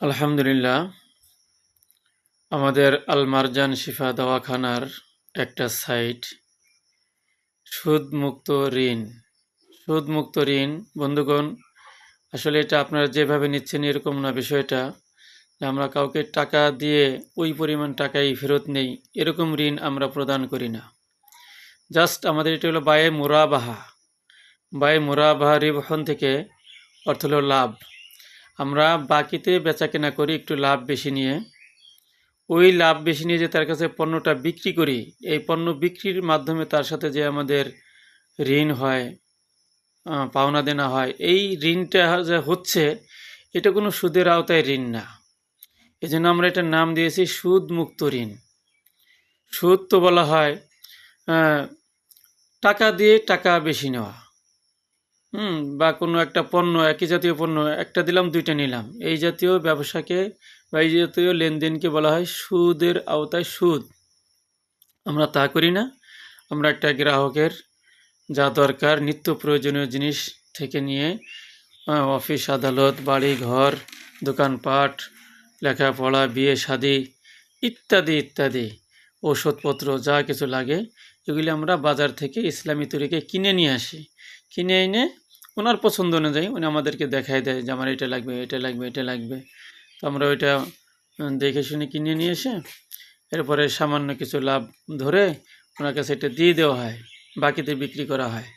আলহামদুলিল্লাহ, আমাদের আলমারজান শিফা দওয়াখানার একটা সাইট, সুদমুক্ত ঋণ। সুদমুক্ত ঋণ, বন্ধুগণ, আসলে এটা আপনারা যেভাবে নিচ্ছেন এরকম না বিষয়টা, যে আমরা কাউকে টাকা দিয়ে ওই পরিমাণ টাকাই ফেরত নেই, এরকম ঋণ আমরা প্রদান করি না। জাস্ট আমাদের এটা হলো বায়ে মোরাবাহা। বায়ে মুরাবাহা রিবহন থেকে অর্থ হলো লাভ। আমরা বাকিতে বেচা কেনা করি একটু লাভ বেশি নিয়ে। ওই লাভ বেশি নিয়ে যে তার কাছে পণ্যটা বিক্রি করি, এই পণ্য বিক্রির মাধ্যমে তার সাথে যে আমাদের ঋণ হয় পাওনা দেনা হয়, এই ঋণটা যে হচ্ছে, এটা কোনো সুদের আওতায় ঋণ না। এই জন্য আমরা এটার নাম দিয়েছি সুদ মুক্ত ঋণ। সুদ তো বলা হয় টাকা দিয়ে টাকা বেশি নেওয়া। হুম, বা কোনো একটা পণ্য, একই জাতীয় পণ্য, একটা দিলাম, দুইটা নিলাম। এই জাতীয় ব্যবসাকে বা এই জাতীয় লেনদেনকে বলা হয় সুদের আওতায় সুদ। আমরা তা করি না। আমরা একটা গ্রাহকের যা দরকার, নিত্য প্রয়োজনীয় জিনিস থেকে নিয়ে অফিস, আদালত, বাড়ি, ঘর, দোকানপাট, লেখাপড়া, বিয়ে, শাদি ইত্যাদি ইত্যাদি। ওষুধপত্র, যা কিছু লাগে, এগুলি আমরা বাজার থেকে ইসলামী তরিকে কিনে নিয়ে আসি। কিনে এনে ওনার পছন্দ অনুযায়ী উনি আমাদেরকে দেখায় দেয় যে আমার এটা লাগবে এটা লাগবে এটা লাগবে। তো আমরা ওইটা দেখে শুনে কিনে নিয়ে এসে এরপরে সামান্য কিছু লাভ ধরে ওনার কাছে এটা দিয়ে দেওয়া হয় বাকিতে বিক্রি করা হয়।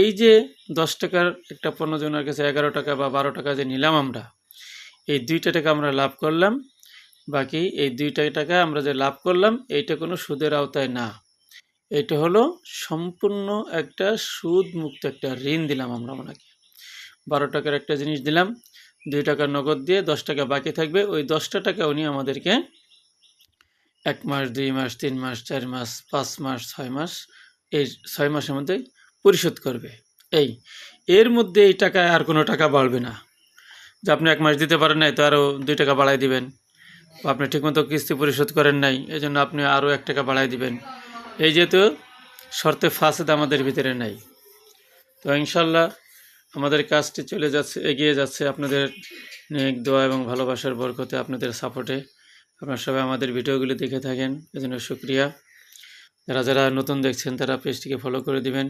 এই যে দশ টাকার একটা পণ্য যে ওনার কাছে এগারো টাকা বা বারো টাকা যে নিলাম আমরা, এই দুইটা টাকা আমরা লাভ করলাম, বাকি এই দুইটা টাকা আমরা যে লাভ করলাম, এইটা কোনো সুদের আওতায় না। এটা হলো সম্পূর্ণ একটা সুদ মুক্ত একটা ঋণ দিলাম আমরা ওনাকে। বারো টাকার একটা জিনিস দিলাম, দুই টাকার নগদ দিয়ে দশ টাকা বাকি থাকবে, ওই দশটা টাকা উনি আমাদেরকে এক মাস, দুই মাস, তিন মাস, চার মাস, পাঁচ মাস, ছয় মাস, এই ছয় মাসের মধ্যে পরিশোধ করবে। এই, এর মধ্যে এই টাকায় আর কোনো টাকা বাড়বে না। যে আপনি এক মাস দিতে পারেন নাই, তো আরও দুই টাকা বাড়াই দিবেন। বা আপনি ঠিকমতো কিস্তি পরিশোধ করেন নাই এই জন্য আপনি আরও এক টাকা বাড়াই দিবেন। এই যেহেতু শর্তে ফাঁসেদ আমাদের ভিতরে নাই, তো ইনশাল্লাহ আমাদের কাজটি চলে যাচ্ছে, এগিয়ে যাচ্ছে আপনাদের নেক দোয়া এবং ভালোবাসার বরকতে আপনাদের সাপোর্টে। আপনারা সবাই আমাদের ভিডিওগুলি দেখে থাকেন, এজন্য শুক্রিয়া। যারা যারা নতুন দেখছেন, তারা পেজটিকে ফলো করে দিবেন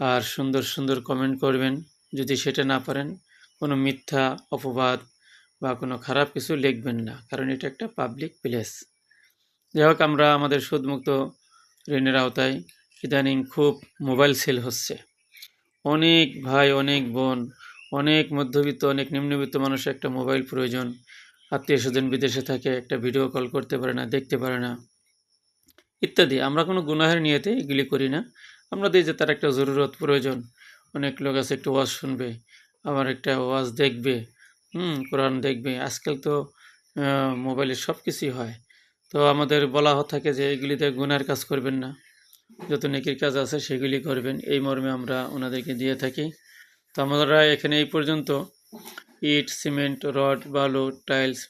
আর সুন্দর সুন্দর কমেন্ট করবেন। যদি সেটা না পারেন, কোনো মিথ্যা, অপবাদ বা কোনো খারাপ কিছু লিখবেন না, কারণ এটা একটা পাবলিক প্লেস যাই হোক, আমরা আমাদের সুদমুক্ত ঋণের আওতায়। ইদানিং খুব মোবাইল সেল হচ্ছে। অনেক ভাই, অনেক বোন, অনেক মধ্যবিত্ত, অনেক নিম্নবিত্ত মানুষের একটা মোবাইল প্রয়োজন। আত্মীয় স্বজন বিদেশে থাকে, একটা ভিডিও কল করতে পারে না, দেখতে পারে না। ইত্যাদি। আমরা কোনো গুনাহের নিয়েতে এগুলি করি না। আমরা দিই যে তার একটা জরুরত প্রয়োজন। অনেক লোক আছে একটু ওয়াজ শুনবে, আবার একটা ওয়াজ দেখবে, হুম, কোরআন দেখবে। আজকাল তো মোবাইলে সব কিছুই হয়। তো আমাদের বলা থাকে যে এগুলিতে গুনার কাজ করবেন না। যত নেকির কাজ আছে সেগুলি করবেন। এই মর্মে আমরা ওনাদেরকে দিয়ে থাকি। তো আমরা এখানে এই পর্যন্ত ইট, সিমেন্ট, রড, বালু, টাইলস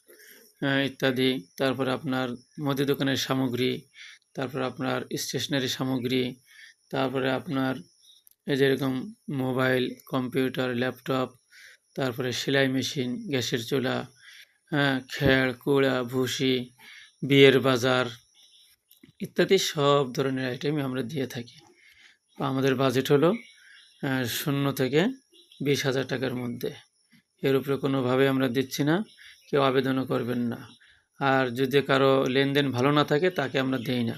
ইত্যাদি, তারপরে আপনার মুদি দোকানের সামগ্রী, তারপর আপনার স্টেশনারি সামগ্রী, তারপরে আপনার এই যেরকম মোবাইল, কম্পিউটার, ল্যাপটপ, তারপরে সেলাই মেশিন, গ্যাসের চুলা হ্যাঁ খেড় কুড়া, ভুসি বিয়ের বাজার ইত্যাদি সব ধরনের আইটেমই আমরা দিয়ে থাকি। আমাদের বাজেট হলো শূন্য থেকে বিশ হাজার টাকার মধ্যে। এর উপরে কোনোভাবে আমরা দিচ্ছি না, কেউ আবেদনও করবেন না। আর যদি কারও লেনদেন ভালো না থাকে, তাকে আমরা দেই না।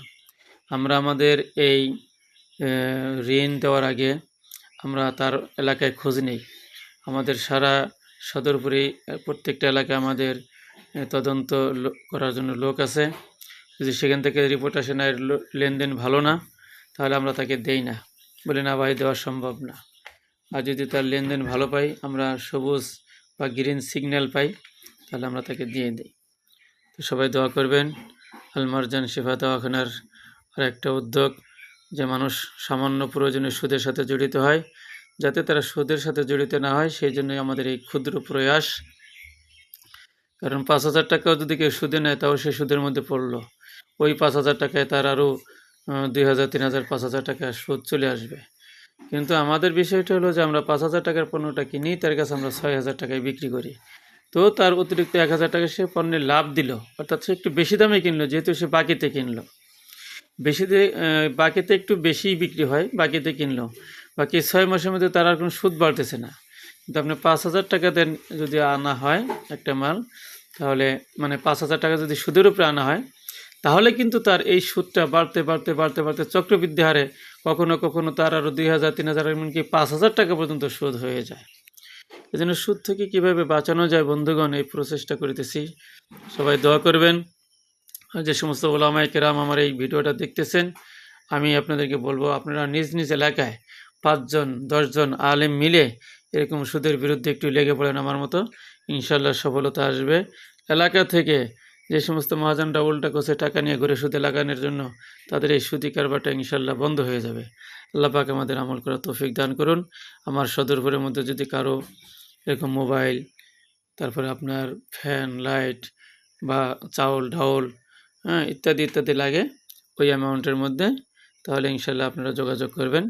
আমরা আমাদের এই ঋণ দেওয়ার আগে আমরা তার এলাকায় খোঁজ নেই। আমাদের সারা সদরপুরি প্রত্যেকটা এলাকায় আমাদের তদন্ত করার জন্য লোক আছে। যদি সেখান থেকে রিপোর্ট আসে না লেনদেন ভালো না, তাহলে আমরা তাকে দেই না। বলে, না ভাই, দেওয়া সম্ভব না। আর যদি তার লেনদেন ভালো পাই, আমরা সবুজ বা গ্রিন সিগন্যাল পাই, তাহলে আমরা তাকে দিয়ে দিই। তো সবাই দোয়া করবেন। আলমারজান শিফা দওয়াখানার আর একটা উদ্যোগ, যে মানুষ সামান্য প্রয়োজনে সুদের সাথে জড়িত হয়। যাতে তারা সুদের সাথে জড়িত না হয়, সেই জন্যই আমাদের এই ক্ষুদ্র প্রয়াস। কারণ পাঁচ হাজার টাকাও যদি কেউ সুদে নেয়, তাও সে সুদের মধ্যে পড়ল। ওই পাঁচ হাজার টাকায় তার আরও দুই হাজার, তিন হাজার, পাঁচ হাজার টাকা সুদ চলে আসবে। কিন্তু আমাদের বিষয়টা হলো যে আমরা পাঁচ হাজার টাকার পণ্যটা কিনি, তার কাছে আমরা ছয় হাজার টাকায় বিক্রি করি। তো তার অতিরিক্ত এক হাজার টাকা সে পণ্যের লাভ দিল। অর্থাৎ সে একটু বেশি দামে কিনলো, যেহেতু সে বাকিতে কিনলো। বেশিতে বাকিতে একটু বেশিই বিক্রি হয়, বাকিতে কিনলো। বাকি ছয় মাসের মধ্যে তার আর কোনো সুদ বাড়তেছে না। কিন্তু আপনি পাঁচ হাজার টাকা দেন যদি আনা হয় একটা মাল, তাহলে মানে পাঁচ হাজার টাকা যদি সুদের উপরে আনা হয়, তাহলে কিন্তু তার এই সুদটা বাড়তে বাড়তে বাড়তে বাড়তে চক্রবৃদ্ধি হারে কখনো কখনো তার আরও দুই হাজার, তিন হাজার, এমনকি পাঁচ হাজার টাকা পর্যন্ত সুদ হয়ে যায়। এই জন্য সুদ থেকে কীভাবে বাঁচানো যায় বন্ধুগণ, এই প্রচেষ্টা করিতেছি। সবাই দোয়া করবেন। যে সমস্ত ওলামাই কেরাম আমার এই ভিডিওটা দেখতেছেন, আমি আপনাদেরকে বলব, আপনারা নিজ নিজ এলাকায় পাঁচজন, দশজন আলেম মিলে এরকম সুদের বিরুদ্ধে একটু লেগে পড়েন আমার মতো ইনশাল্লাহ সফলতা আসবে। এলাকা থেকে যে সমস্ত মহাজনরা উল্টা কোষে টাকা নিয়ে ঘুরে সুদে লাগানোর জন্য তাদের এই সুদি কারবারটা ইনশাল্লাহ বন্ধ হয়ে যাবে। আল্লাহ পাক আমাদের আমল করা তৌফিক দান করুন। আমার সদরপুরের মধ্যে যদি কারও এরকম মোবাইল, তারপরে আপনার ফ্যান, লাইট বা চাউল, ঢাউল হ্যাঁ ইত্যাদি ইত্যাদি লাগে, ওই অ্যামাউন্টের মধ্যে, তাহলে ইনশাল্লাহ আপনারা যোগাযোগ করবেন।